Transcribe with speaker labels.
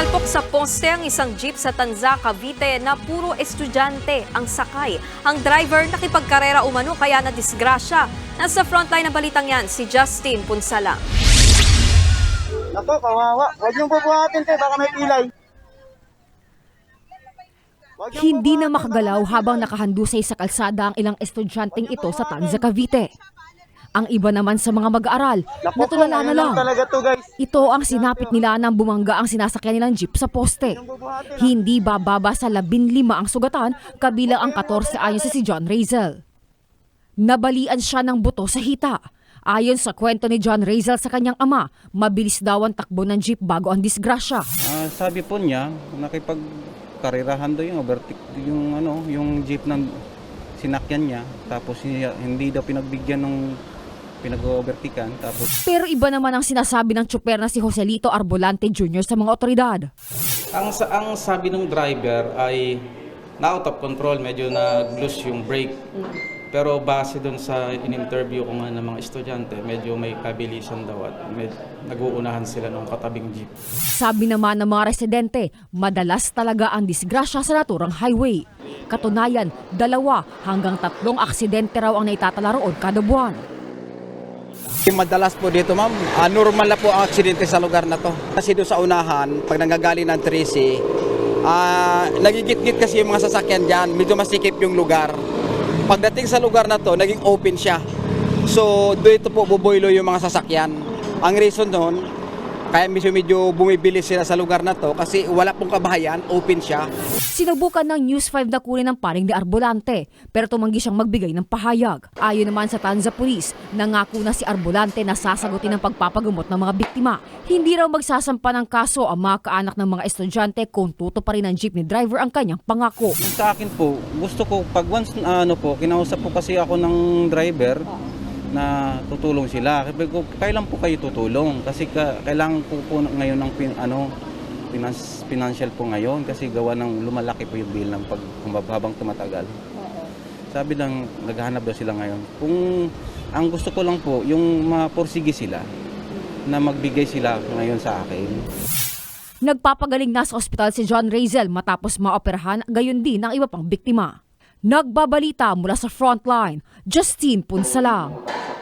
Speaker 1: Sumalpok sa poste ang isang jeep sa Tanza, Cavite na puro estudyante ang sakay. Ang driver nakipagkarera umano kaya na disgrasya. Nasa frontline ng balitang yan si Justin Punsala.
Speaker 2: Ako, kawawa. Huwag niyong bubuhatin tayo, baka may pilay.
Speaker 3: Hindi na makagalaw habang nakahandusay sa kalsada ang ilang estudyanteng ito sa Tanza, Cavite. Ang iba naman sa mga mag-aaral, natulala na
Speaker 2: ngayon
Speaker 3: lang.
Speaker 2: talaga to guys.
Speaker 3: Ito ang sinapit nila nang bumangga ang sinasakyan nilang jeep sa poste.
Speaker 2: Ha?
Speaker 3: Hindi bababa sa 15 ang sugatan, kabilang ang 14 ayon sa si John Razel. Nabalian siya ng buto sa hita. Ayon sa kwento ni John Razel sa kanyang ama, mabilis daw ang takbo ng jeep bago ang disgrasya.
Speaker 4: Ah, sabi po niya, nakipagkarirahan daw yung overtake, yung ano, yung jeep ng sinakyan niya. Tapos hindi, hindi daw pinagbigyan ng pinag-overtikan. Tapos
Speaker 3: Pero iba naman ang sinasabi ng tsuper na si Joselito Arbolante Jr. sa mga otoridad.
Speaker 5: Ang, sa- ang sabi ng driver ay na out of control, medyo nag-loose yung brake. Pero base dun sa in-interview ko nga ng mga estudyante, medyo may kabilisan daw at med- nag-uunahan sila ng katabing jeep.
Speaker 3: Sabi naman ng mga residente, madalas talaga ang disgrasya sa naturang highway. Katunayan, dalawa hanggang tatlong aksidente raw ang naitatala roon kada buwan.
Speaker 6: Madalas po dito ma'am, ah, normal na po ang aksidente sa lugar na to. Kasi doon sa unahan, pag nanggagaling ng 3C, ah, nagigit-git kasi yung mga sasakyan dyan, medyo masikip yung lugar. Pagdating sa lugar na to, naging open siya. So, dito po buboylo yung mga sasakyan. Ang reason doon, kaya medyo, medyo bumibilis sila sa lugar na to kasi wala pong kabahayan, open siya.
Speaker 3: Sinubukan ng News 5 na kunin ng paring ni Arbolante pero tumanggi siyang magbigay ng pahayag. Ayon naman sa Tanza Police, nangako na si Arbolante na sasagutin ang pagpapagamot ng mga biktima. Hindi raw magsasampa ng kaso ang mga kaanak ng mga estudyante kung tuto pa rin ang jeepney driver ang kanyang pangako.
Speaker 4: sa akin po, gusto ko pag once ano po, kinausap po kasi ako ng driver na tutulong sila. Kailan po kayo tutulong? Kasi ka, kailangan po po ngayon ng pin, ano, finance, financial po ngayon kasi gawa ng lumalaki po yung bill ng pag habang tumatagal. Sabi lang, naghahanap daw sila ngayon. Kung ang gusto ko lang po, yung maporsige sila na magbigay sila ngayon sa akin.
Speaker 3: Nagpapagaling na sa ospital si John Razel matapos maoperahan gayon din ang iba pang biktima. Nagbabalita mula sa frontline, Justine Punsalang.